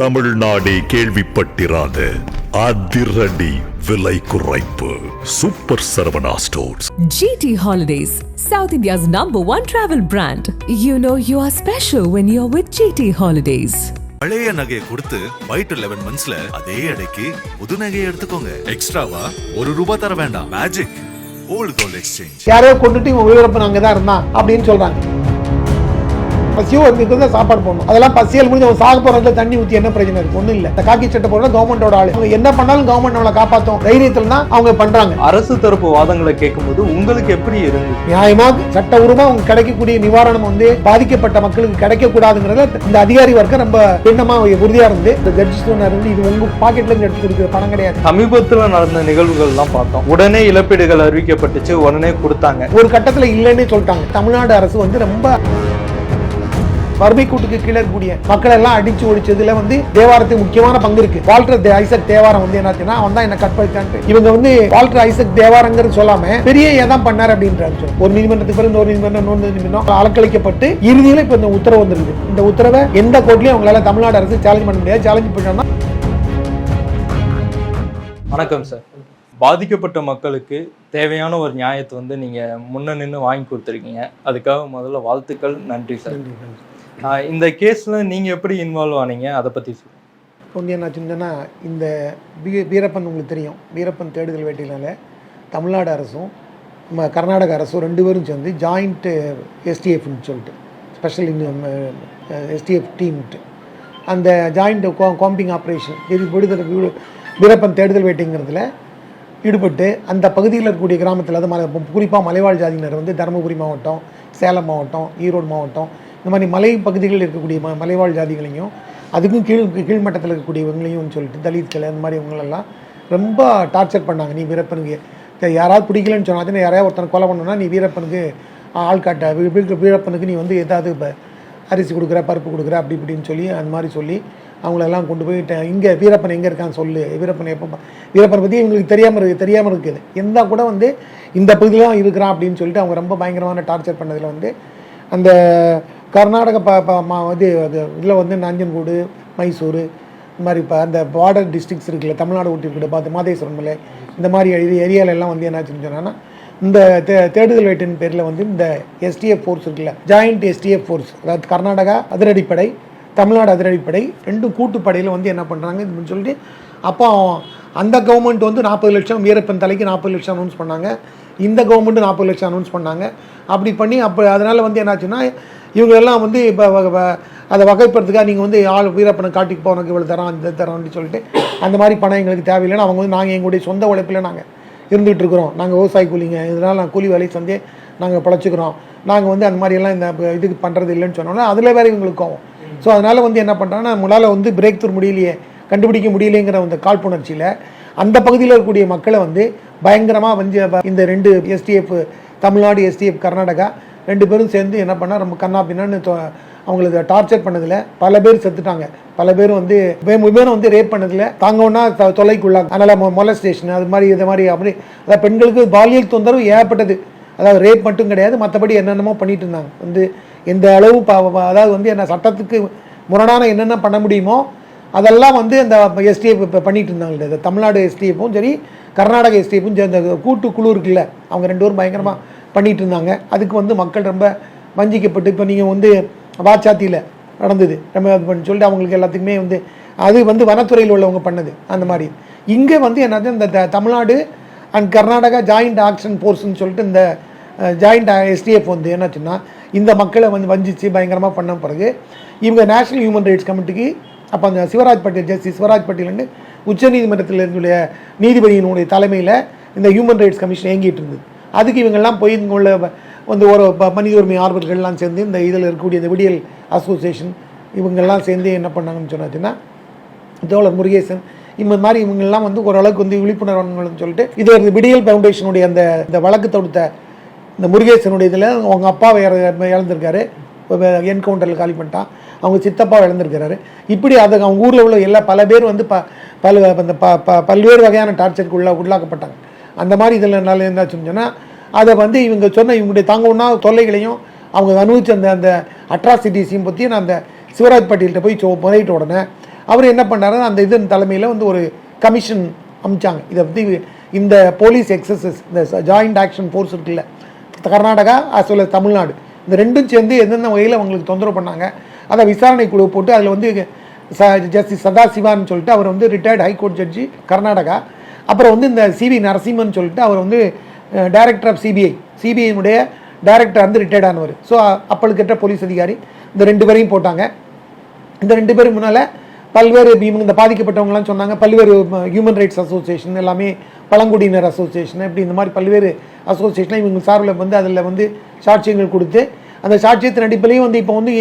தமிழ்நாடே கேள்விப்பட்டிராத அதிரடி விலை குறைப்பு. Super Saravana stores GT Holidays, South India's number one travel brand. You know you are special when you're with GT Holidays. பழைய நகையை கொடுத்து ஒயிட் லெவன் மந்த்ஸ்ல அதே எடைக்கு புது நகையை எடுத்துக்கோங்க. எக்ஸ்ட்ராவா ஒரு ரூபாய் தர வேண்டாம். மேஜிக் ஓல்ட் கோல்ட் எக்ஸ்சேஞ்ச் யாரையோ கொண்டுட்டு இவன் உயிரிழப்பு தான் இருந்தான் அப்படின்னு சொல்றாங்க. பசியோ வந்து தான் சாப்பாடு போடணும். அதெல்லாம் பசியல் முடிஞ்சு அவன் சாக போறதுல தண்ணி ஊற்றி என்ன பிரச்சனை இருக்கு? ஒன்றும் இல்லை. இந்த காக்கி சட்டை போடுறது கவர்மெண்டோட ஆளு. அவங்க என்ன பண்ணாலும் கவர்மெண்ட் அவளை காப்பாற்றும் தைரியத்தில் தான் அவங்க பண்றாங்க. அரசு தரப்பு வாதங்களை கேட்கும்போது உங்களுக்கு எப்படி இருந்துச்சு நியாயமாக சட்டபூர்வமா அவங்க கிடைக்கக்கூடிய நிவாரணம் வந்து பாதிக்கப்பட்ட மக்களுக்கு கிடைக்க கூடாதுங்கிறத இந்த அதிகாரி வர்க்கம் ரொம்ப பின்னமா உறுதியா இருந்து இந்த ஜட்ஜி இருந்து இது உங்க பாக்கெட்ல இருந்து எடுத்து கொடுக்குற பணம் கிடையாது. சமீபத்துல நடந்த நிகழ்வுகள்லாம் பார்த்தோம். உடனே இழப்பீடுகள் அறிவிக்கப்பட்டுச்சு உடனே கொடுத்தாங்க. ஒரு கட்டத்துல இல்லைன்னே சொல்லிட்டாங்க. தமிழ்நாடு அரசு வந்து ரொம்ப வறுமை கூட்டுக்கு கீழே இருக்கக்கூடிய மக்களை எல்லாம் அடிச்சு ஒழிச்சதுல வந்து தேவாரத்துக்கு முக்கியமான பங்கு இருக்கு. வால்டர் ஐசக் தேவாரம் வந்து என்னாச்சுன்னா அவன் தான் என்ன கற்பழித்தான்ட்டு இவங்க வந்து வால்டர் ஐசக் தேவாரங்கிறது சொல்லாம பெரிய ஏதான் பண்ணார் அப்படின்றாரு. ஒரு நீதிமன்றத்துக்கு பிறகு இன்னொரு நீதிமன்றம் இன்னொரு நீதிமன்றம் அலக்களிக்கப்பட்டு இறுதியில இப்ப இந்த உத்தரவு வந்திருக்கு இந்த உத்தரவை எந்த கோர்ட்லயும் அவங்களால தமிழ்நாடு அரசு சேலஞ்ச் பண்ண முடியாது. சேலஞ்ச் பண்ணா வணக்கம் சார். பாதிக்கப்பட்ட மக்களுக்கு தேவையான ஒரு நியாயத்தை வந்து நீங்க முன்ன நின்று வாங்கி கொடுத்துருக்கீங்க. அதுக்காக முதல்ல வாழ்த்துக்கள். நன்றி சார். இந்த கேஸில் நீங்கள் எப்படி இன்வால்வ் ஆனீங்க? அதை பற்றி சொல்லுங்க வந்து என்ன சொன்னா இந்த பீ வீரப்பன் உங்களுக்கு தெரியும். வீரப்பன் தேடுதல் வேட்டையினால தமிழ்நாடு அரசும் நம்ம கர்நாடக அரசும் ரெண்டு பேரும் சேர்ந்து ஜாயிண்ட்டு எஸ்டிஎஃப்னு சொல்லிட்டு ஸ்பெஷல் எஸ்டிஎஃப் டீம்ட்டு அந்த ஜாயிண்ட் காம்பிங் ஆப்ரேஷன் இது விடுதலை வீரப்பன் தேடுதல் வேட்டைங்கிறதுல ஈடுபட்டு அந்த பகுதியில் இருக்கக்கூடிய கிராமத்தில் அது மலை குறிப்பாக மலைவாழ் ஜாதியினர் வந்து தருமபுரி மாவட்டம் சேலம் மாவட்டம் ஈரோடு மாவட்டம் இந்த மாதிரி மலை பகுதிகளில் இருக்கக்கூடிய ம மலைவாழ் ஜாதிகளையும் அதுக்கும் கீழ் கீழ்மட்டத்தில் இருக்கக்கூடியவங்களையும் சொல்லிட்டு தலித்களை அந்த மாதிரி இவங்களெல்லாம் ரொம்ப டார்ச்சர் பண்ணாங்க. நீ வீரப்பனுக்கு யாராவது பிடிக்கலன்னு சொன்னால் சொன்னா யாராவது ஒருத்தனை கொலை பண்ணோன்னா நீ வீரப்பனுக்கு ஆள் காட்ட வீரப்பனுக்கு நீ வந்து ஏதாவது இப்போ அரிசி கொடுக்குற பருப்பு கொடுக்குற அப்படி இப்படின்னு சொல்லி அந்த மாதிரி சொல்லி அவங்களெல்லாம் கொண்டு போயிட்டு இங்கே வீரப்பன் எங்கே இருக்கான்னு சொல்லு. வீரப்பன் எப்போ வீரப்பனை பற்றி இவங்களுக்கு தெரியாமல் இருக்குது தெரியாமல் இருக்குது. இருந்தால் கூட வந்து இந்த பகுதியில் தான் இருக்கிறான் அப்படின்னு சொல்லிட்டு அவங்க ரொம்ப பயங்கரமான டார்ச்சர் பண்ணதில் வந்து அந்த கர்நாடக ப ப- மா இது இதில் வந்து நஞ்சன்கூடு மைசூர் இந்த மாதிரி இப்போ அந்த பார்டர் டிஸ்ட்ரிக்ஸ் இருக்குல்ல தமிழ்நாடு ஒட்டி இருக்கிற பார்த்து மாதேஸ்வரம் மலை இந்த மாதிரி இது ஏரியாலெல்லாம் வந்து என்னாச்சுன்னு சொன்னான்னா இந்த தே தேடுதல் வேட்டின் பேரில் வந்து இந்த எஸ்டிஎஃப் ஃபோர்ஸ் இருக்குல்ல ஜாயிண்ட் எஸ்டிஎஃப் ஃபோர்ஸ் அதாவது கர்நாடகா அதிரடிப்படை தமிழ்நாடு அதிரடிப்படை ரெண்டும் கூட்டுப்படையில் வந்து என்ன பண்ணுறாங்க இதுன்னு சொல்லிட்டு அப்போ அந்த கவர்மெண்ட் வந்து நாற்பது லட்சம் வீரப்பன் தலைக்கு நாற்பது லட்சம் அனௌன்ஸ் பண்ணாங்க. இந்த கவர்மெண்ட்டு நாற்பது லட்சம் அனௌன்ஸ் பண்ணாங்க. அப்படி பண்ணி அப்போ அதனால் வந்து என்னாச்சுன்னா இவங்களெல்லாம் வந்து இப்போ அதை வகைப்படுறதுக்காக நீங்கள் வந்து ஆள் வீரப்பணம் காட்டிக்கு போனதுக்கு இவ்வளோ தரோம் இந்த தரோம்னு சொல்லிட்டு அந்த மாதிரி பணம் எங்களுக்கு தேவையில்லைன்னு அவங்க வந்து நாங்கள் எங்களுடைய சொந்த உழைப்பில் நாங்கள் இருந்துகிட்டு இருக்கிறோம். நாங்கள் விவசாய கூலிங்க. இதனால் நாங்கள் கூலி வேலையை செஞ்சு நாங்கள் பிழைச்சிக்கிறோம். நாங்கள் வந்து அந்த மாதிரியெல்லாம் இந்த இதுக்கு பண்ணுறது இல்லைன்னு சொன்னோன்னா அதில் வேறு இவங்களுக்கு கோவம். ஸோ அதனால் வந்து என்ன பண்ணுறாங்கன்னா நம்மளால் வந்து பிரேக் த்ரூ முடியலையே கண்டுபிடிக்க முடியலைங்கிற அந்த காழ்ப்புணர்ச்சியில் அந்த பகுதியில் இருக்கக்கூடிய மக்களை வந்து பயங்கரமாக வந்து இந்த ரெண்டு எஸ்டிஎஃப் தமிழ்நாடு எஸ்டிஎஃப் கர்நாடகா ரெண்டு பேரும் சேர்ந்து என்ன பண்ணால் ரொம்ப கண்ணா பின்னான்னு அவங்களுக்கு டார்ச்சர் பண்ணதில் பல பேர் செத்துட்டாங்க. பல பேர் வந்து விமேனம் வந்து ரேப் பண்ணதில் தாங்கன்னா தொலைக்குள்ளாங்க அதனால் மொலஸ்டேஷன் அது மாதிரி இது மாதிரி அப்படி. அதாவது பெண்களுக்கு பாலியல் தொந்தரவு ஏகப்பட்டது அதாவது ரேப் மட்டும் கிடையாது மற்றபடி என்னென்னமோ பண்ணிட்டு இருந்தாங்க. வந்து எந்த அளவு அதாவது வந்து என்ன சட்டத்துக்கு முரணான என்னென்ன பண்ண முடியுமோ அதெல்லாம் வந்து அந்த எஸ்டிஎஃப் இப்போ பண்ணிட்டு இருந்தாங்க. தமிழ்நாடு எஸ்டிஎஃப்பும் சரி கர்நாடக எஸ்டிஎஃப்பும் சேர்ந்த கூட்டு குழு இருக்குல்ல அவங்க ரெண்டு பேரும் பயங்கரமாக பண்ணிகிட்டு இருந்தாங்க அதுக்கு வந்து மக்கள் ரொம்ப வஞ்சிக்கப்பட்டு இப்போ நீங்கள் வந்து வாச்சாத்தியில் நடந்தது. ரொம்ப பண்ணி சொல்லிட்டு அவங்களுக்கு எல்லாத்துக்குமே வந்து அது வந்து வனத்துறையில் உள்ளவங்க பண்ணது அந்த மாதிரி. இங்கே வந்து என்னது இந்த த- Tamil Nadu and Karnataka joint action ஃபோர்ஸ்னு சொல்லிட்டு இந்த ஜாயிண்ட் எஸ்டிஎஃப் வந்து என்னாச்சுன்னா இந்த மக்களை வந்து வஞ்சிச்சு பயங்கரமாக பண்ண பிறகு இவங்க நேஷனல் ஹியூமன் ரைட்ஸ் கமிட்டிக்கு அப்போ அந்த சிவராஜ் பட்டேல் ஜஸ்டிஸ் சிவராஜ் பட்டேல் உச்சநீதிமன்றத்தில் இருந்துடைய நீதிபதியினுடைய தலைமையில் இந்த ஹியூமன் ரைட்ஸ் கமிஷன் இயங்கிட்டு இருந்தது. அதுக்கு இவங்கெல்லாம் போய் இங்கே உள்ள வந்து ஒரு ப- மனித உரிமை ஆர்வலர்கள்லாம் சேர்ந்து இந்த இதில் இருக்கக்கூடிய இந்த விடியல் அசோசியேஷன் இவங்கெல்லாம் சேர்ந்து என்ன பண்ணாங்கன்னு சொன்னாச்சுன்னா தோழர் முருகேசன் இந்த மாதிரி இவங்கெல்லாம் வந்து ஓரளவுக்கு வந்து விழிப்புணர்வுன்னு சொல்லிட்டு இது ஒரு விடியல் ஃபவுண்டேஷனுடைய அந்த இந்த வழக்கு தொடுத்த இந்த முருகேசனுடைய இதில் அவங்க அப்பா இழந்திருக்காரு. என்கவுண்டரில் காலி பண்ணிட்டான். அவங்க சித்தப்பா இழந்திருக்கிறாரு. இப்படி அது அவங்க ஊரில் உள்ள எல்லா பல பேர் வந்து ப பல அந்த ப ப- பல்வேறு வகையான டார்ச்சருக்கு உள்ள உள்ளாக்கப்பட்டாங்க. அந்த மாதிரி இதில் நல்லா இருந்தாச்சுன்னு சொன்னால் அதை வந்து இவங்க சொன்ன இவங்களுடைய தாங்க ஒன்றா தொல்லைகளையும் அவங்க அனுபவிச்ச அந்த அந்த அட்ராசிட்டிஸையும் பற்றி நான் அந்த சிவராஜ் பட்டியல்கிட்ட போய் சோ முறையிட்ட உடனே அவர் என்ன பண்ணாருன்னா அந்த இதன் தலைமையில் வந்து ஒரு கமிஷன் அமைச்சாங்க. இதை பற்றி இந்த போலீஸ் எக்ஸசைஸ் இந்த ஜாயிண்ட் ஆக்ஷன் ஃபோர்ஸ் இருக்குல்ல கர்நாடகா அஸ் வெல் தமிழ்நாடு இந்த ரெண்டும் சேர்ந்து எந்தெந்த வகையில் அவங்களுக்கு தொந்தரவு பண்ணாங்க அதை விசாரணை குழு போட்டு அதில் வந்து ச ஜஸ்டிஸ் சதாசிவான்னு சொல்லிட்டு அவர் வந்து ரிட்டையர்ட் ஹைகோர்ட் ஜட்ஜி கர்நாடகா அப்புறம் வந்து இந்த சிவி நரசிம்மன் சொல்லிட்டு அவர் வந்து டைரக்டர் ஆஃப் சிபிஐ சிபிஐனுடைய டைரக்டர் வந்து ரிட்டையர்ட் ஆனவர். ஸோ அப்பளுக்கிட்ட போலீஸ் அதிகாரி. இந்த ரெண்டு பேரையும் போட்டாங்க. இந்த ரெண்டு பேரும் முன்னால் பல்வேறு இவங்க இந்த பாதிக்கப்பட்டவங்களாம் சொன்னாங்க. பல்வேறு ஹியூமன் ரைட்ஸ் அசோசியேஷன் எல்லாமே பழங்குடியினர் அசோசியேஷன் இப்படி இந்த மாதிரி பல்வேறு அசோசியேஷனாக இவங்க சார்பில் வந்து அதில் வந்து சாட்சியங்கள் கொடுத்து அந்த சாட்சியத்தின் அடிப்படையும் வந்து இப்போ வந்து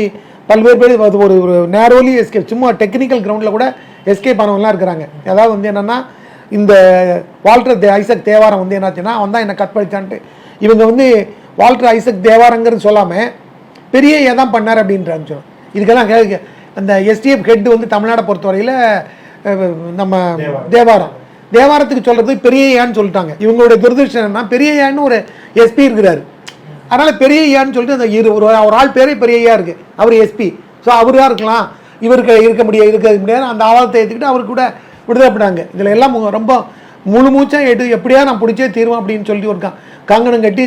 பல்வேறு பேர் அது ஒரு ஒரு நேரோலி எஸ்கேப் சும்மா டெக்னிக்கல் கிரவுண்டில் கூட எஸ்கேப் ஆனவங்களாம் இருக்கிறாங்க. அதாவது வந்து என்னென்னா இந்த வால்டர் தே ஐசக் தேவாரம் வந்து என்னாச்சுன்னா அவன் தான் என்னை கற்பழிச்சான்ட்டு இவங்க வந்து வால்டர் ஐசக் தேவாரங்கிறது சொல்லாமல் பெரிய ஏன் தான் பண்ணார் அப்படின்றாங்க சொல்லுவோம் இதுக்கெல்லாம் அந்த எஸ்டிஎஃப் ஹெட் வந்து தமிழ்நாடை பொறுத்தவரையில் நம்ம தேவாரம். தேவாரத்துக்கு சொல்கிறது பெரிய ஏன்னு சொல்லிட்டாங்க. இவங்களுடைய துரதிருஷ்டம் என்னன்னா பெரிய ஏன்னு ஒரு எஸ்பி இருக்கிறாரு. அதனால் பெரிய ஐயான்னு சொல்லிட்டு அந்த இரு ஒரு ஒரு ஆள் பேரே பெரிய ஐயா இருக்கு. அவர் எஸ்பி ஸோ அவராக இருக்கலாம். இவருக்கு இருக்க முடியாது இருக்க முடியாது. அந்த ஆவாதத்தை ஏற்றுக்கிட்டு அவருக்கு கூட விடுதலை இதில் எல்லாம் ரொம்ப முழு மூச்சாக எடு எப்படியா நான் பிடிச்சே தீருவேன் அப்படின்னு சொல்லி இருக்கான் கா- கங்கணம் கட்டி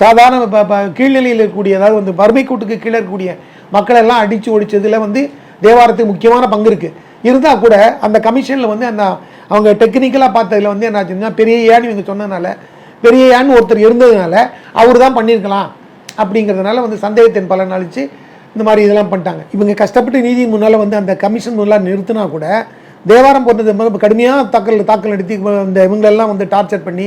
சாதாரண ப- கீழ்நிலையில் இருக்கக்கூடிய அதாவது வந்து வறுமை கூட்டுக்கு கீழே இருக்கக்கூடிய மக்களெல்லாம் அடித்து ஒழிச்சதில் வந்து தேவாரத்துக்கு முக்கியமான பங்கு இருக்குது இருந்தால் கூட அந்த கமிஷனில் வந்து அந்த அவங்க டெக்னிக்கலாக பார்த்ததுல வந்து என்ன ஆச்சுன்னா பெரிய ஏன்னு இவங்க சொன்னதுனால பெரிய ஏன்னு ஒருத்தர் இருந்ததுனால அவர் தான் பண்ணியிருக்கலாம் அப்படிங்கிறதுனால வந்து சந்தேகத்தின் பலன் அளித்து இந்த மாதிரி இதெல்லாம் பண்ணிட்டாங்க. இவங்க கஷ்டப்பட்டு நீதி முன்னால் வந்து அந்த கமிஷன் முன்னால் நிறுத்தினா கூட தேவாரம் போன்றது கடுமையாக தாக்கல் தாக்கல் நடத்தி இந்த இவங்களெல்லாம் வந்து டார்ச்சர் பண்ணி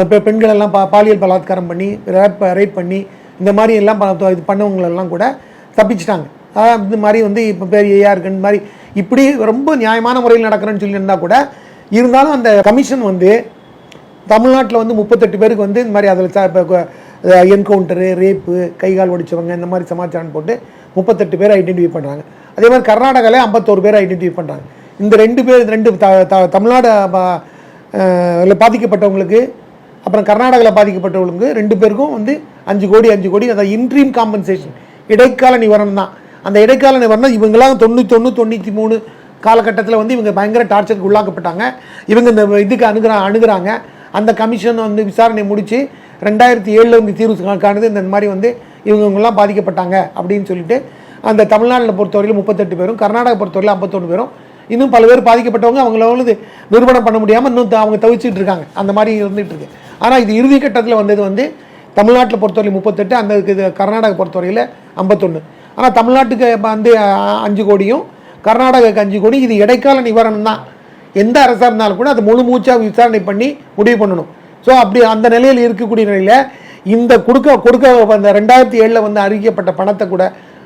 இப்போ பெண்களெல்லாம் பா பாலியல் பலாத்காரம் பண்ணி ரேப் ரேப் பண்ணி இந்த மாதிரி எல்லாம் இது பண்ணவங்களெல்லாம் கூட தப்பிச்சிட்டாங்க. அதான் இந்த மாதிரி வந்து இப்போ பேர் ஏயா இருக்குன்னு மாதிரி இப்படி ரொம்ப நியாயமான முறையில் நடக்கிறேன்னு சொல்லி இருந்தால் கூட இருந்தாலும் அந்த கமிஷன் வந்து தமிழ்நாட்டில் வந்து முப்பத்தெட்டு பேருக்கு வந்து இந்த மாதிரி அதில் இப்போ என்கவுண்டரு ரேப்பு கை கால் ஒடிச்சவங்க இந்த மாதிரி சமாச்சாரம் போட்டு முப்பத்தெட்டு பேர் ஐடென்டிஃபை பண்ணுறாங்க அதே மாதிரி கர்நாடகாவில் ஐம்பத்தோரு பேர் ஐடென்டிஃபை பண்ணுறாங்க இந்த ரெண்டு பேர் ரெண்டு த- த- தமிழ்நாடு பா- பாதிக்கப்பட்டவங்களுக்கு அப்புறம் கர்நாடகாவில் பாதிக்கப்பட்டவங்களுக்கு ரெண்டு பேருக்கும் வந்து அஞ்சு கோடி அஞ்சு கோடி அதாவது இன்ட்ரீம் காம்பன்சேஷன் இடைக்கால நிவாரணம் தான். அந்த இடைக்கால நிவாரணம் இவங்கெல்லாம் தொண்ணூற்றி தொண்ணூற்றி மூணு காலகட்டத்தில் வந்து இவங்க பயங்கர டார்ச்சருக்கு உள்ளாக்கப்பட்டாங்க. இவங்க இந்த இதுக்கு அணுகிறா அணுகிறாங்க. அந்த கமிஷன் வந்து விசாரணை முடித்து ரெண்டாயிரத்தி ஏழில் வந்து தீர்வு காணுது. இந்த மாதிரி வந்து இவங்கெல்லாம் பாதிக்கப்பட்டாங்க அப்படின்னு சொல்லிட்டு அந்த தமிழ்நாட்டில் பொறுத்தவரையில் முப்பத்தெட்டு பேரும் கர்நாடகா பொறுத்தவரையில் ஐம்பத்தொன்று பேரும் இன்னும் பல பேர் பாதிக்கப்பட்டவங்க அவங்கள வந்து நிறுவனம் பண்ண முடியாமல் இன்னும் அவங்க தவிச்சிட்டு இருக்காங்க. அந்த மாதிரி இருந்துட்டு இருக்கு. ஆனால் இது இறுதி கட்டத்தில் வந்தது வந்து தமிழ்நாட்டில் பொறுத்தவரை முப்பத்தெட்டு அந்த இது கர்நாடக பொறுத்தவரையில் ஐம்பத்தொன்று ஆனால் தமிழ்நாட்டுக்கு வந்து அஞ்சு கோடியும் கர்நாடகாவுக்கு அஞ்சு கோடி இது இடைக்கால நிவாரணம் தான். எந்த அரசாக இருந்தாலும் கூட அது முழு மூச்சாக விசாரணை பண்ணி முடிவு பண்ணணும். ஸோ அப்படி அந்த நிலையில் இருக்கக்கூடிய நிலையில் இந்த கொடுக்க கொடுக்க அந்த ரெண்டாயிரத்தி ஏழில் வந்து அறிவிக்கப்பட்ட பணத்தை கூட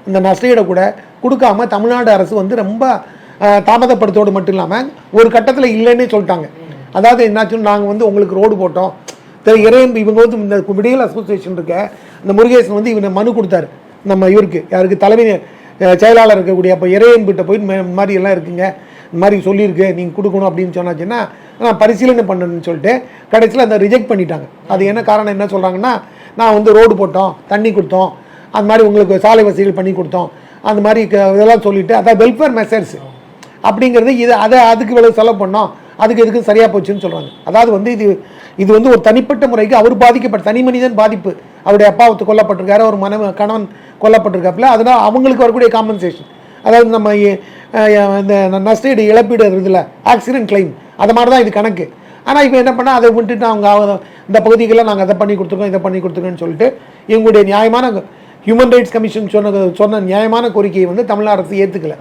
இந்த நஷ்டஈடை கூட கொடுக்காம தமிழ்நாடு அரசு வந்து ரொம்ப தாமதப்படுத்தோடு மட்டும் இல்லாமல் ஒரு கட்டத்தில் இல்லைன்னே சொல்லிட்டாங்க. அதாவது என்னாச்சுன்னு நாங்கள் வந்து உங்களுக்கு ரோடு போட்டோம். திரு இறையன் இவங்க வந்து இந்த விடியல் அசோசியேஷன் இருக்க இந்த முருகேசன் வந்து இவனை மனு கொடுத்தாரு. நம்ம இவருக்கு யாருக்கு தலைமை செயலாளர் இருக்கக்கூடிய அப்போ இறையன்பிட்ட போய் இந்த மாதிரி எல்லாம் இருக்குங்க. இந்த மாதிரி சொல்லியிருக்கு நீங்கள் கொடுக்கணும் அப்படின்னு சொன்னாச்சுன்னா நான் பரிசீலனை பண்ணணும்னு சொல்லிட்டு கடைசியில் அதை ரிஜெக்ட் பண்ணிட்டாங்க. அது என்ன காரணம் என்ன சொல்கிறாங்கன்னா நான் வந்து ரோடு போட்டோம் தண்ணி கொடுத்தோம். அந்த மாதிரி உங்களுக்கு சாலை வசதிகள் பண்ணி கொடுத்தோம். அந்த மாதிரி க- இதெல்லாம் சொல்லிட்டு அதான் வெல்ஃபேர் மெசர்ஸ் அப்படிங்கிறது இது அதை அதுக்கு விலை செலவு பண்ணோம். அதுக்கு எதுக்கு சரியாக போச்சுன்னு சொல்கிறாங்க அதாவது வந்து இது இது வந்து ஒரு தனிப்பட்ட முறைக்கு அவர் பாதிக்கப்பட்ட தனி மனிதன் பாதிப்பு. அவருடைய அப்பா கொல்லப்பட்டிருக்காரு ஒரு மனைவி கணவன் கொல்லப்பட்டிருக்காப்புல அதனால் அவங்களுக்கு வரக்கூடிய காம்பன்சேஷன் அதாவது நம்ம இந்த நஷ்டஈடு இழப்பீடு இருக்குதுல்ல ஆக்சிடென்ட் கிளைம் அது மாதிரி தான் இது கணக்கு. ஆனால் இப்போ என்ன பண்ணால் அதை விட்டுட்டு அவங்க இந்த பகுதிகளில் நாங்கள் அதை பண்ணி கொடுத்துருக்கோம் இதை பண்ணி கொடுத்துருக்கோன்னு சொல்லிட்டு இவங்களுடைய நியாயமான ஹியூமன் ரைட்ஸ் கமிஷன் சொன்ன சொன்ன நியாயமான கோரிக்கையை வந்து தமிழ் அரசு ஏற்றுக்கலை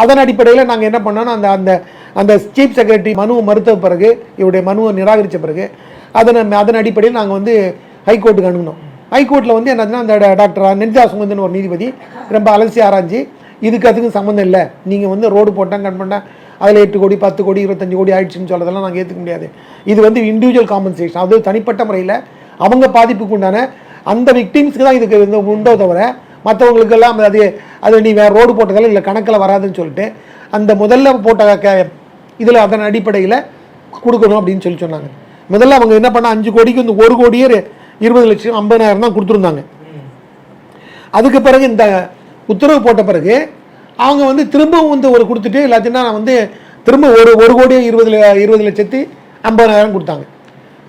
அதன் அடிப்படையில் நாங்கள் என்ன பண்ணோம்னா அந்த அந்த அந்த சீஃப் செக்ரட்டரி மனுவை மறுத்த பிறகு இவருடைய மனுவை நிராகரித்த பிறகு அதன் அதன் அடிப்படையில் நாங்கள் வந்து ஹைகோர்ட்டுக்கு அணுகுனோம். ஹைகோர்ட்டில் வந்து என்னதுன்னா அந்த டாக்டர் நெஞ்சா சுமந்தன் ஒரு நீதிபதி ரொம்ப அலசி ஆராய்ஞ்சு இதுக்கு அதுக்கும் சம்மந்தம் இல்லை. நீங்கள் வந்து ரோடு போட்டால் கன் பண்ணால் அதில் எட்டு கோடி பத்து கோடி இருபத்தஞ்சு கோடி ஆயிடுச்சுன்னு சொல்கிறதெல்லாம் நாங்கள் ஏற்றுக்க முடியாது. இது வந்து இண்டிவிஜுவல் காம்பன்சேஷன் அது தனிப்பட்ட முறையில் அவங்க பாதிப்புக்கு உண்டான அந்த விக்டிம்ஸ்க்கு தான் இதுக்கு உண்டோ தவிர மற்றவங்களுக்கெல்லாம் அது அது நீ வேறு ரோடு போட்டதால் இல்லை கணக்கில் வராதுன்னு சொல்லிட்டு அந்த முதல்ல போட்ட க இதில் அதன் அடிப்படையில் கொடுக்கணும் அப்படின்னு சொல்லி சொன்னாங்க. முதல்ல அவங்க என்ன பண்ண அஞ்சு கோடிக்கு வந்து ஒரு கோடியே இருபது லட்சம் ஐம்பதாயிரம் தான் கொடுத்துருந்தாங்க. அதுக்கு பிறகு இந்த உத்தரவு போட்ட பிறகு அவங்க வந்து திரும்பவும் வந்து ஒரு கொடுத்துட்டு எல்லாத்தையும் நான் வந்து திரும்ப ஒரு ஒரு கோடியே இருபது ல- இருபது லட்சத்தி ஐம்பதாயிரம் கொடுத்தாங்க.